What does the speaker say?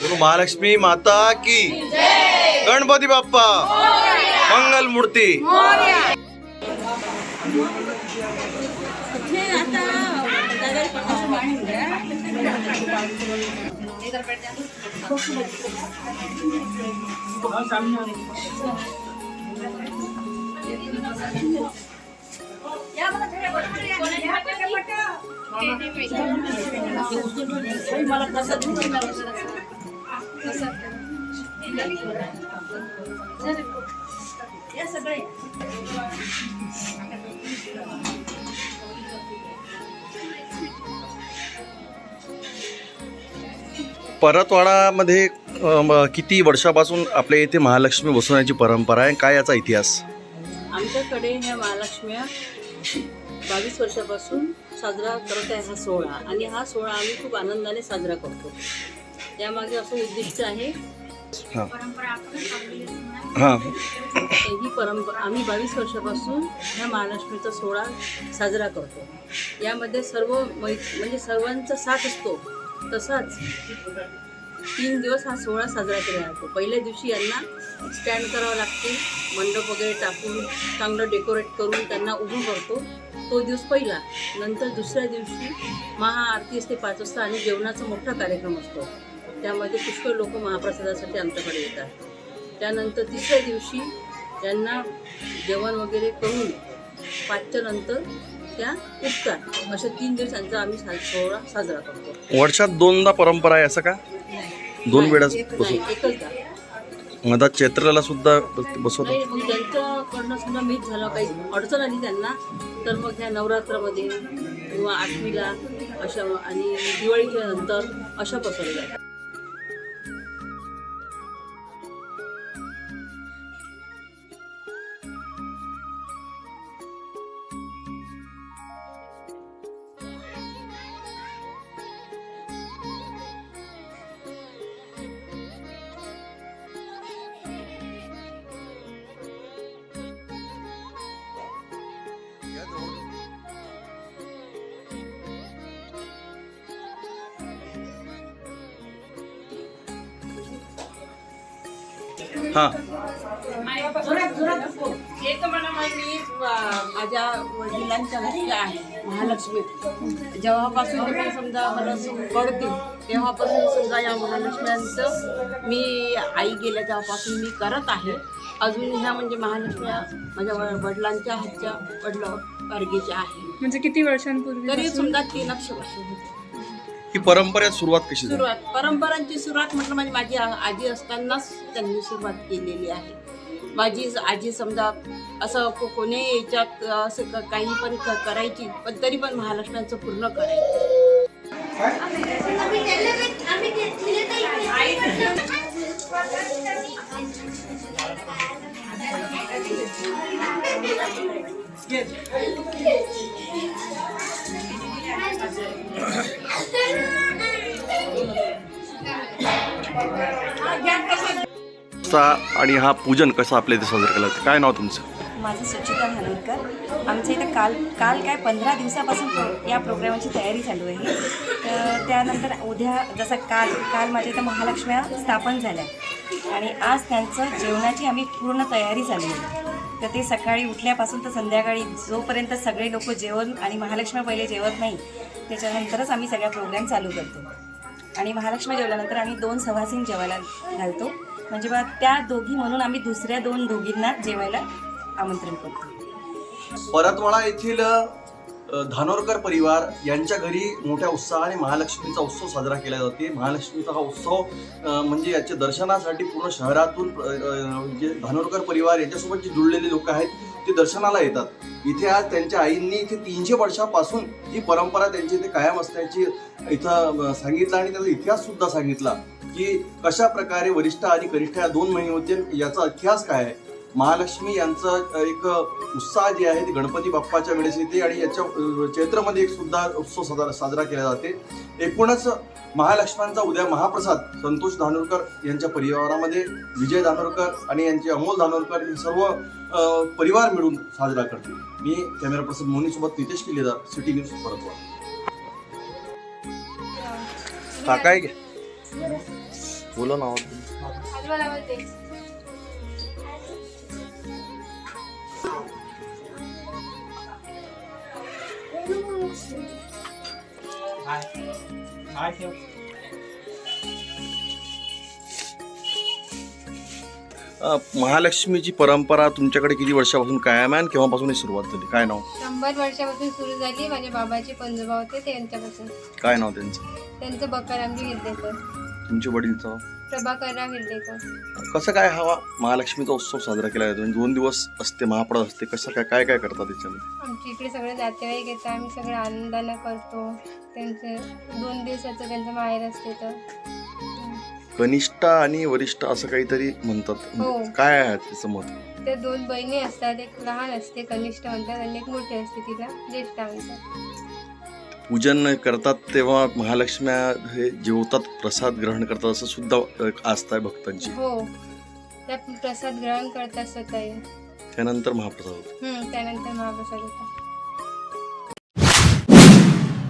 गुरु महालक्ष्मी माता की गणपती बाप्पा परतवाडामध्ये किती वर्षापासून आपल्या इथे महालक्ष्मी बसवण्याची परंपरा आहे? काय याचा इतिहास? आमच्याकडे ह्या महालक्ष्म्या बावीस वर्षापासून साजरा करत आहे हा सोहळा आणि हा सोहळा आम्ही खूप आनंदाने साजरा करतो. त्यामागे असं उद्दिष्ट आहे. हां. परंपरा आम्ही बावीस वर्षापासून ह्या महालक्ष्मीचा सोहळा साजरा करतो. यामध्ये सर्व मै म्हणजे सर्वांचा साथ असतो. तसाच तीन दिवस हा सोहळा साजरा केला जातो. पहिल्या दिवशी यांना स्टँड करावं लागते. मंडप वगैरे टाकून चांगलं डेकोरेट करून त्यांना उभं करतो. तो दिवस पहिला. नंतर दुसऱ्या दिवशी महाआरती असते पाच वाजता आणि जेवणाचा मोठा कार्यक्रम असतो. त्यामध्ये पुष्कळ लोक महाप्रसादासाठी आमच्याकडे येतात. त्यानंतर तिसऱ्या दिवशी त्यांना जेवण वगैरे करून पाचच्या नंतर त्या उठतात. अशा तीन दिवसांचा आम्ही सा सोहळा साजरा करतो. वर्षात दोनदा परंपरा आहे असं का? दोन वेळाच नाही, बसव एकचदा आता चैत्राला सुद्धा बस- बसवतो मग त्यांच्याकडनं सुद्धा मीच झालं काही अडचण आली त्यांना तर मग ह्या नवरात्रामध्ये किंवा आठवीला अशा आणि दिवाळीच्या नंतर अशा बसवल्या जातात. हां. एक मी माझ्या वडिलांच्या घरची आहे महालक्ष्मी. जेव्हापासून मी समजा मला कळते तेव्हापासून समजा या महालक्ष्म्यांचं मी आई गेल्या तेव्हापासून मी करत आहे. अजून ह्या म्हणजे महालक्ष्म्या माझ्या वडिलांच्या हातच्या वडलं गाडगेच्या आहे. म्हणजे किती वर्षांपूर्वी तरी समजा तीन अक्ष वर्ष होते. ही परंपरेत सुरुवात कशी झाली? सुरुवात परंपरांची सुरुवात म्हटलं म्हणजे माझी आ- आजी असतानाच त्यांनी सुरुवात केलेली आहे. माझी आजी समजा असं को- कोणी याच्यात असं क- काही पण क- करायची पण तरी पण महालक्ष्म्यांचं पूर्ण करायची. आणि हा पूजन कसं आपल्या इथे साजरा केला काय नाव तुमचं? माझं सुचिता धानोरकर आमच्या इथं काल काल काय पंधरा दिवसापासून प्रो या प्रोग्रामाची तयारी चालू आहे. तर त्यानंतर उद्या जसं काल काल माझ्या इथं महालक्ष्म्या स्थापन झाल्या. आणि आज त्यांचं जेवणाची आम्ही पूर्ण तयारी चालू आहे. तर ते सकाळी उठल्यापासून तर संध्याकाळी जोपर्यंत सगळे लोक जेवण आणि महालक्ष्मी पहिले जेवत नाही त्याच्यानंतरच आम्ही सगळ्या प्रोग्राम चालू करतो. आणि महालक्ष्मी जेवल्यानंतर आम्ही दोन सवासीन जेवायला घालतो. म्हणजे बा त्या दोघी म्हणून आम्ही दुसऱ्या दोन दोघींना जेवायला आमंत्रण करतो. परतवाडा येथील धानोरकर परिवार यांच्या घरी मोठ्या उत्साहाने महालक्ष्मीचा उत्सव साजरा केला जाते. महालक्ष्मीचा हा उत्सव म्हणजे याच्या दर्शनासाठी पूर्ण शहरातून जे म्हणजे धानोरकर परिवार याच्यासोबत जे जुळलेले लोक आहेत ते दर्शनाला येतात. इथे आज त्यांच्या आईंनी इथे तीनशे वर्षापासून ही परंपरा त्यांची इथे कायम असण्याची इथं सांगितलं आणि त्याचा इतिहास सुद्धा सांगितला की कशा प्रकारे वरिष्ठ आणि कनिष्ठ या दोन महिने होते याचा इतिहास काय आहे. महालक्ष्मी यांचा एक उत्साह जे आहे ते गणपती बाप्पाच्या वेळेस येते आणि याच्या चैत्रामध्ये एक सुद्धा उत्सव साजरा साजरा केला जाते. एकूणच महालक्ष्म्यांचा उद्या महाप्रसाद संतोष धानोरकर यांच्या परिवारामध्ये विजय धानोरकर आणि यांचे अमोल धानोरकर हे सर्व परिवार मिळून साजरा करतील मी कॅमेरा पर्सन मोहनीसोबत नितेश किल्लेदार सिटी न्यूज परतवाड हा. काय बोला. ना महालक्ष्मीची परंपरा तुमच्याकडे किती वर्षापासून कायम आहे आणि केव्हापासून ही सुरुवात झाली? काय नाव? शंभर वर्षापासून सुरू झाली. माझे बाबाचे पंजोबा होते त्यांच्यापासून काय नाव त्यांचं? त्यांचं बकारामजी हिरडेकर तुमच्या वडीलचं? कसं काय हवा? महालक्ष्मीचा उत्सव साजरा केला जातो. म्हणजे दोन दिवस असते महाप्रद असते. कसं काय काय काय करतात त्याच्यामध्ये? आमच्या इकडे सगळे नातेवाईक येतात आम्ही सगळं आनंदानं करतो. त्यांचे दोन दिवसाचं त्यांचं माहेर असते तर. कनिष्ठ आणि वरिष्ठ असं काहीतरी म्हणतात. हो. काय आहे त्याचं मत? ते दोन बहिणी असतात. एक लहान असते कनिष्ठ म्हणतात आणि एक मोठी असते तिला ज्येष्ठ म्हणतात. पूजन करतात तेव्हा महालक्ष्म्या हे जेवतात प्रसाद ग्रहण करतात असं सुद्धा आस्था आहे भक्तांची. हो. त्या प्रसाद ग्रहण करतात स्वतः त्यानंतर महाप्रसाद होतो. हम्म, त्यानंतर महाप्रसाद होता.